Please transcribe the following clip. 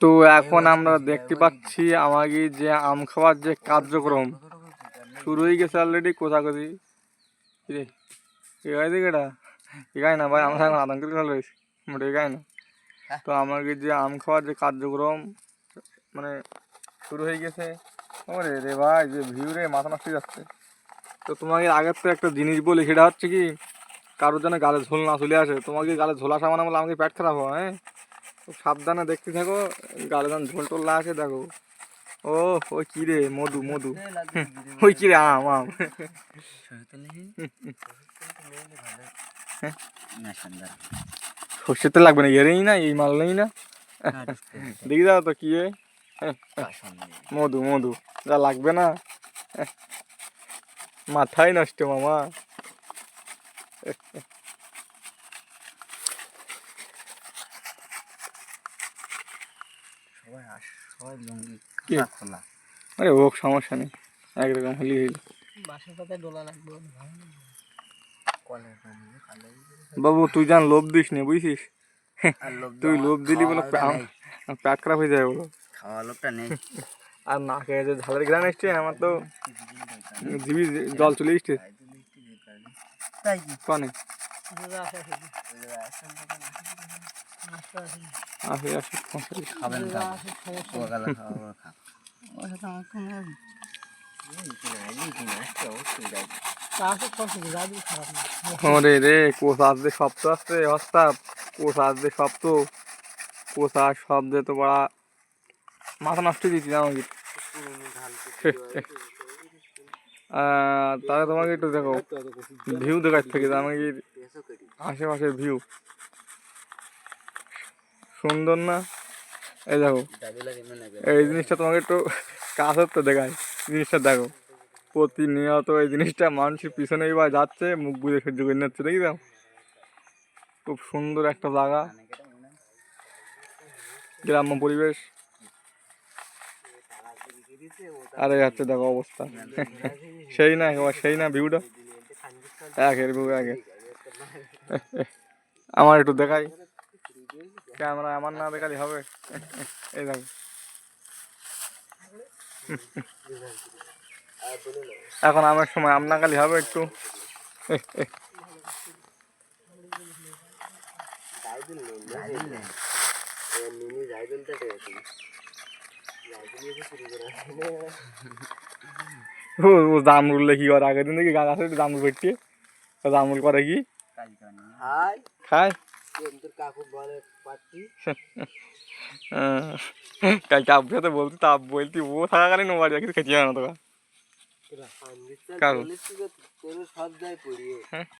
তো এখন আমরা দেখতে পাচ্ছি আমাকে যে আম খাওয়ার যে কার্যক্রম। শুরু হয়ে গেছে অলরেডি কোথাকোথি। কিরে এগাই দিকে এটা? এগাই না ভাই, আমার এখন আদান মোটে এগাই না। তো আমাকে যে আম খাওয়ার যে কার্যক্রম মানে শুরু হয়ে গেছে। ওরে রে ভাই, যে ভিউ রে, মাথা নষ্ট যাচ্ছে। তো তোমাকে আগের তো একটা জিনিস বলি, সেটা হচ্ছে কি, কারোর যেন গালে ঝোল না চলে আসে তোমাকে গালে ঝোলা সামানা বলে আমাকে পেট খারাপ হয় হ্যাঁ? সাবধানে দেখতে থাকো, গালে যেন ঝোল টোল না আসে, দেখো। ও ওই কি রে, মধু মধু। ওই কি রে, আম আম। সর্ষের তো লাগবে না, এরেই না, এই মাল নেই না। দেখি দাও তো কি? মধু মধু, যা লাগবে না। মাথায় নষ্ট, মামা সবাই আস সবাই লুঙ্গি কি? খোলা খোলা আরে ও সমস্যা নেই একরকম হলি হইল। বাসার পাতায় ডোলা লাগবে বাবু তুই জান লোভ দিস নি বুঝছিস তুই লোভ দিলি বলে। পেট খারাপ হয়ে যায় বলো খাওয়া লোকটা নেই। আর না খেয়ে যে ঝালের গ্রান এসছে আমার তো জিবি জল চলে এসছে। কনে? আসে আসে। খাবেন ওর রে কোষ আসবে সব তো আসছে হস্তা কোষ আসবে সব তো। কোষ আর সব দিয়ে তো বড়া মাথা নষ্ট দিচ্ছি না আমাকে। তাহলে তোমাকে একটু দেখো। ভিউ দেখার থেকে আমাকে আশেপাশের ভিউ। সুন্দর না? এই দেখো, এই জিনিসটা তোমাকে একটু কাছের তো দেখায় জিনিসটা দেখো, প্রতিনিয়ত এই জিনিসটা মানুষের পিছনেই বা যাচ্ছে, মুখ বুঝে সহ্য করে নিচ্ছে, দেখি দাও খুব সুন্দর একটা জায়গা। গ্রাম্য পরিবেশ। আরে যাচ্ছে দেখো অবস্থা। সেই না সেই না ভিউটা একের ভিউ, একের। আমার একটু দেখাই। ক্যামেরা আমার না দেখালে হবে? এই দেখো এখন আমার সময় আমনা খালি হবে একটু? ও জামরুল কি করে? আগের দিন দেখি গাছ আছে জামরুল পেটে জামরুল করে কি? খায়? তোর কাকু বলে পাচ্ছি কাল কাপ তো বলতি তাপ বলতি ও থাকাকালীন ও বাড়ি কিছু খেতে না তোকে। কারণ? সব যায় পড়িয়ে।